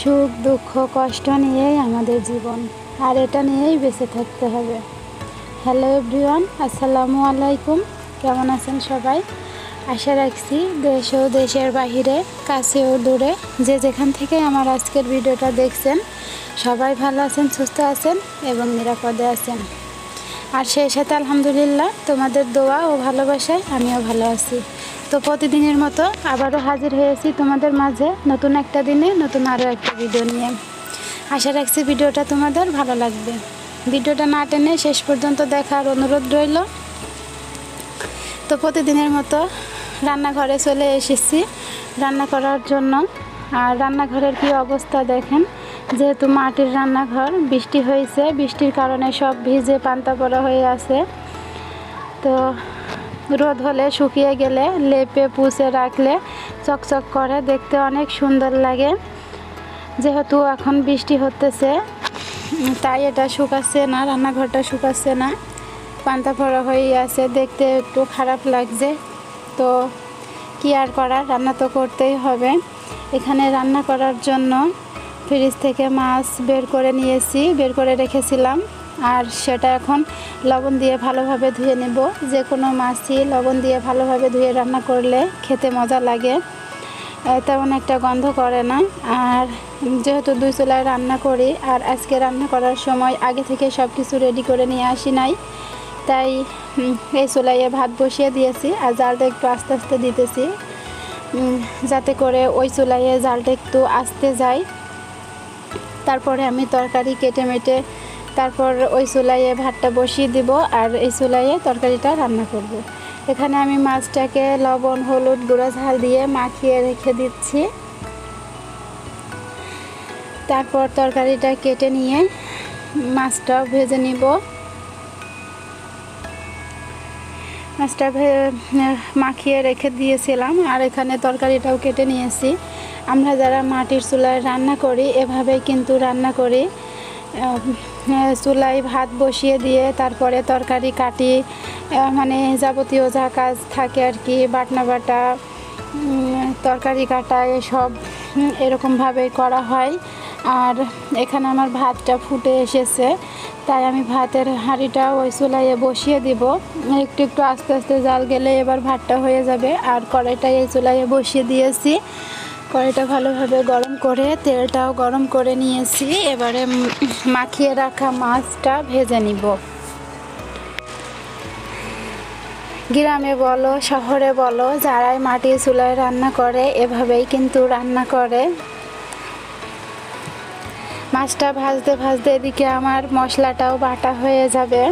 সুখ, দুঃখ, কষ্ট নিয়েই আমাদের জীবন। আর এটা নিয়েই বেঁচে থাকতে হবে। হ্যালো এভরিওয়ান আসসালামু আলাইকুম। কেমন আছেন সবাই? আশা রাখছি দেশ ও দেশের বাহিরে, কাছে ও দূরে, যে যেখান থেকে আমার আজকের ভিডিওটা দেখছেন, সবাই ভালো আছেন, সুস্থ আছেন এবং নিরাপদে আছেন। আর সেই সাথে আলহামদুলিল্লাহ, তোমাদের দোয়া ও ভালোবাসায় আমিও ভালো আছি। তো প্রতিদিনের মতো আবারও হাজির হয়েছি তোমাদের মাঝে নতুন একটা দিনে, নতুন আরও একটা ভিডিও নিয়ে। আশা রাখছি ভিডিওটা তোমাদের ভালো লাগবে। ভিডিওটা না টেনে শেষ পর্যন্ত দেখার অনুরোধ রইল। তো প্রতিদিনের মতো রান্নাঘরে চলে এসেছি। রান্না করার জন্য। আর রান্নাঘরের কি অবস্থা দেখেন? যেহেতু মাটির রান্নাঘর, বৃষ্টি হয়েছে। বৃষ্টির কারণে সব ভিজে পান্তা পড়া হয়ে আছে। তো রোদ হলে শুকিয়ে গেলে লেপে পুষে রাখলে চকচক করে। দেখতে অনেক সুন্দর লাগে। যেহেতু এখন বৃষ্টি হতেছে তাই এটা শুকাচ্ছে না, রান্নাঘরটা শুকাচ্ছে না। পান্তা পড়া হয়ে আছে, দেখতে একটু খারাপ লাগছে। তো কি আর করার, রান্না তো করতেই হবে। এখানে রান্না করার জন্য ফ্রিজ থেকে মাছ বের করে নিয়েছি, বের করে রেখেছিলাম। আর সেটা এখন লবণ দিয়ে ভালোভাবে ধুয়ে নেব। যে কোনো মাছই লবণ দিয়ে ভালোভাবে ধুয়ে রান্না করলে খেতে মজা লাগে। তেমন একটা গন্ধ করে না। আর যেহেতু দুই চুলায় রান্না করি, আর আজকে রান্না করার সময় আগে থেকে সব কিছু রেডি করে নিয়ে আসি নাই, তাই এই চুলাইয়ে ভাত বসিয়ে দিয়েছি আর জালটা একটু আস্তে আস্তে দিতেছি যাতে করে ওই চুলাইয়ে জালটা একটু আস্তে যায়। তারপরে আমি তরকারি কেটে মেটে তারপর ওই চুলাইয়ে ভাতটা বসিয়ে দিব আর এই চুলাইয়ে তরকারিটা রান্না করব। এখানে আমি মাছটাকে লবণ, হলুদ গুঁড়া, ঝাল দিয়ে মাখিয়ে রেখে দিচ্ছি। তারপর তরকারিটা কেটে নিয়ে মাছটা ভেজে নিব। মাছটা মাখিয়ে রেখে দিয়েছিলাম আর এখানে তরকারিটাও কেটে নিয়েছি। আমরা যারা মাটির চুলায় রান্না করি, এভাবেই কিন্তু রান্না করি। চুলায় ভাত বসিয়ে দিয়ে তারপরে তরকারি কাটি মানে যাবতীয় যা কাজ থাকে আর কি বাটনা বাটা তরকারি কাটা এসব উম, এরকমভাবেই করা হয়। আর এখানে আমার ভাতটা ফুটে এসেছে তাই আমি ভাতের হাঁড়িটা ওই চুলাইয়ে বসিয়ে দিব। একটু একটু আস্তে আস্তে জাল গেলে এবার ভাতটা হয়ে যাবে। আর কড়াইটা এই চুলাইয়ে বসিয়ে দিয়েছি। কড়াইটা ভালোভাবে গরম করে, তেলটাও গরম করে নিয়েছি। এবারে মাখিয়ে রাখা মাছটা ভেজে নিব। গ্রামে বলো, শহরে বলো, যারাই মাটির চুলায় রান্না করে, এভাবেই কিন্তু রান্না করে। মাছটা ভাজতে ভাজতে এদিকে আমার মশলাটাও বাটা হয়ে যাবে।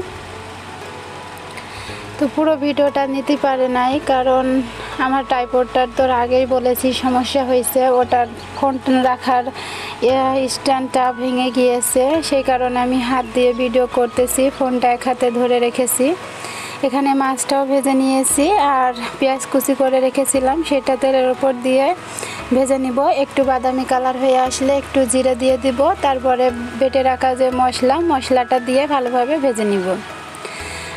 তো পুরো ভিডিওটা নিতে পারে নাই, কারণ আমার টাইপোডটার তোর আগেই বলেছি, সমস্যা হয়েছে। ওটার ফোন রাখার স্ট্যান্ডটা ভেঙে গিয়েছে। সেই কারণে আমি হাত দিয়ে ভিডিও করতেছি ফোনটা এক হাতে ধরে রেখেছি। এখানে মাছটাও ভেজে নিয়েছি আর পেঁয়াজ কুচি করে রেখেছিলাম। সেটা তেলের ওপর দিয়ে ভেজে নিব। একটু বাদামি কালার হয়ে আসলে একটু জিরে দিয়ে দিব। তারপরে বেটে রাখা যে মশলা, মশলাটা দিয়ে ভালোভাবে ভেজে নিব।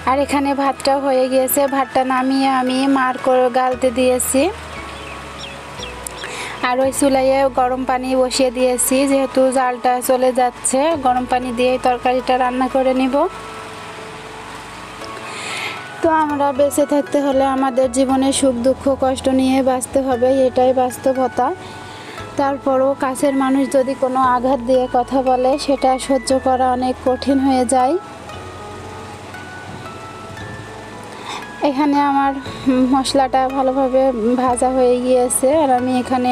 আর এখানে ভাতটাও হয়ে গিয়েছে। ভাতটা নামিয়ে আমি মার করে গালতে দিয়েছি। আর ওই চুলাইয়ে গরম পানি বসিয়ে দিয়েছি। যেহেতু জালটা চলে যাচ্ছে, গরম পানি দিয়ে তরকারিটা রান্না করে নিব। তো আমরা বেঁচে থাকতে হলে আমাদের জীবনে সুখ, দুঃখ, কষ্ট নিয়ে বাঁচতে হবে, এটাই বাস্তবতা। তারপরও কাছের মানুষ যদি কোনো আঘাত দিয়ে কথা বলে, সেটা সহ্য করা অনেক কঠিন হয়ে যায়। এখানে আমার মশলাটা ভালোভাবে ভাজা হয়ে গিয়েছে আর আমি এখানে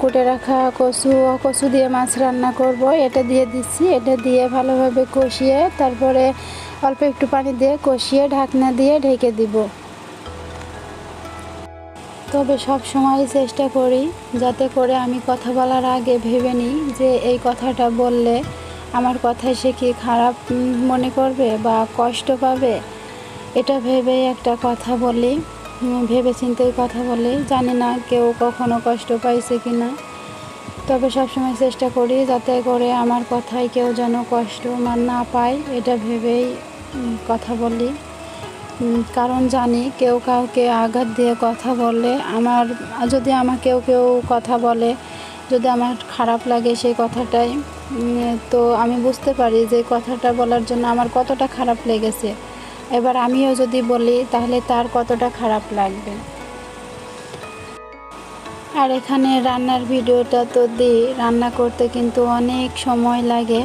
কুটে রাখা কচু কচু দিয়ে মাছ রান্না করব। এটা দিয়ে দিচ্ছি, এটা দিয়ে ভালোভাবে কষিয়ে তারপরে অল্প একটু পানি দিয়ে কষিয়ে ঢাকনা দিয়ে ঢেকে দিব। তবে সব সময় চেষ্টা করি যাতে করে আমি কথা বলার আগে ভেবে নিই যে এই কথাটা বললে আমার কথায় সে কি খারাপ মনে করবে বা কষ্ট পাবে। এটা ভেবেই একটা কথা বলি ভেবে চিন্তেই কথা বলি। জানি না কেউ কখনো কষ্ট পাইছে কি না তবে সবসময় চেষ্টা করি যাতে করে আমার কথায় কেউ যেন কষ্ট আমার না পায়, এটা ভেবেই কথা বলি। কারণ জানি কেউ কাউকে আঘাত দিয়ে কথা বললে আমার, যদি আমাকেও কেউ কেউ কথা বলে, যদি আমার খারাপ লাগে সেই কথাটাই তো আমি বুঝতে পারি যে কথাটা বলার জন্য আমার কতটা খারাপ লেগেছে। এবার আমিও যদি বলি, তাহলে তার কতটা খারাপ লাগবে। আর এখানে রান্নার ভিডিওটা তো দিই। রান্না করতে কিন্তু অনেক সময় লাগে।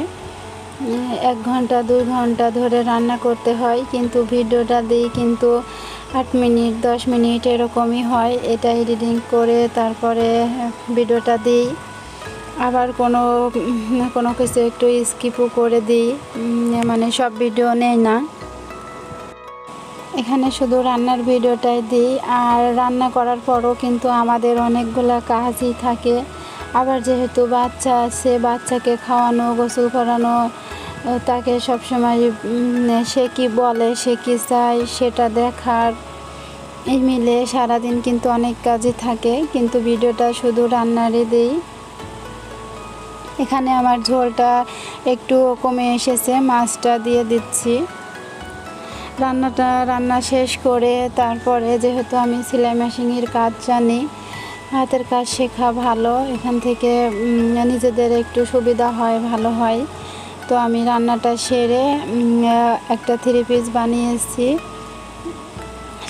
এক ঘণ্টা, দুই ঘণ্টা ধরে রান্না করতে হয়, কিন্তু ভিডিওটা দিই কিন্তু আট মিনিট, দশ মিনিট এরকমই হয়। এটা এডিটিং করে তারপরে ভিডিওটা দিই। আবার কোনো কোনো কিছু একটু স্কিপও করে দিই। মানে সব ভিডিও নেই না। এখানে শুধু রান্নার ভিডিওটাই দিই, আর রান্না করার পরও কিন্তু আমাদের অনেকগুলো কাজই থাকে। আবার যেহেতু বাচ্চা আছে, বাচ্চাকে খাওয়ানো, গোসল করানো তাকে সবসময় সে কি বলে, সে কি চায়, সেটা দেখার এই মিলে সারাদিন কিন্তু অনেক কাজই থাকে, কিন্তু ভিডিওটা শুধু রান্নারই দিই। এখানে আমার ঝোলটা একটু কমে এসেছে, মাছটা দিয়ে দিচ্ছি। রান্নাটা রান্না শেষ করে তারপরে যেহেতু আমি সেলাই মেশিনের কাজ জানি, হাতের কাজ শেখা ভালো, এখান থেকে নিজেদের একটু সুবিধা হয়, ভালো হয়। তো আমি রান্নাটা সেরে একটা থ্রি পিস বানিয়েছি।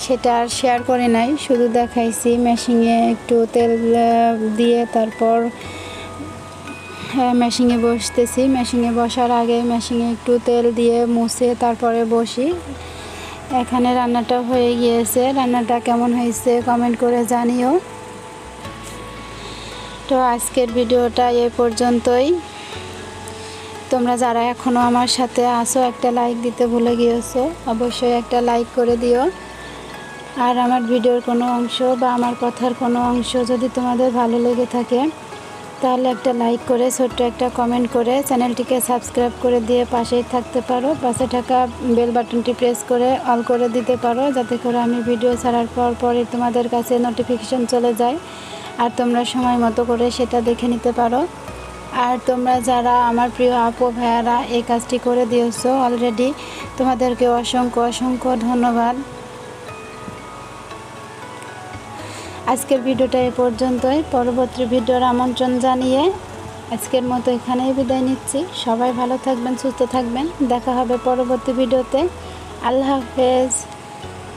সেটা আর শেয়ার করে নাই, শুধু দেখাইছি মেশিনে একটু তেল দিয়ে তারপর হ্যাঁ মেশিনে বসতেছি। মেশিনে বসার আগে মেশিনে একটু তেল দিয়ে মুছে তারপরে বসি। এখানে রান্নাটা হয়ে গিয়েছে। রান্নাটা কেমন হয়েছে কমেন্ট করে জানিও। তো আজকের ভিডিওটা এ পর্যন্তই। তোমরা যারা এখনও আমার সাথে আসো একটা লাইক দিতে ভুলে গিয়েছো, অবশ্যই একটা লাইক করে দিও। আর আমার ভিডিওর কোনো অংশ বা আমার কথার কোনো অংশ যদি তোমাদের ভালো লেগে থাকে তাহলে একটা লাইক করে, ছোট্ট একটা কমেন্ট করে চ্যানেলটিকে সাবস্ক্রাইব করে দিয়ে পাশেই থাকতে পারো। পাশে থাকা বেল বাটনটি প্রেস করে অল করে দিতে পারো, যাতে করে আমি ভিডিও ছাড়ার পর পরে তোমাদের কাছে নোটিফিকেশন চলে যায় আর তোমরা সময় মতো করে সেটা দেখে নিতে পারো। আর তোমরা যারা আমার প্রিয় আপু ভাইয়ারা এই কাজটি করে দিয়েছ অলরেডি তোমাদেরকে অসংখ্য অসংখ্য ধন্যবাদ। আজকের ভিডিওটা এ পর্যন্তই। পরবর্তী ভিডিওর আমন্ত্রণ জানিয়ে আজকের মতো এখানেই বিদায় নিচ্ছি। সবাই ভালো থাকবেন, সুস্থ থাকবেন। দেখা হবে পরবর্তী ভিডিওতে। আল্লাহ হাফেজ।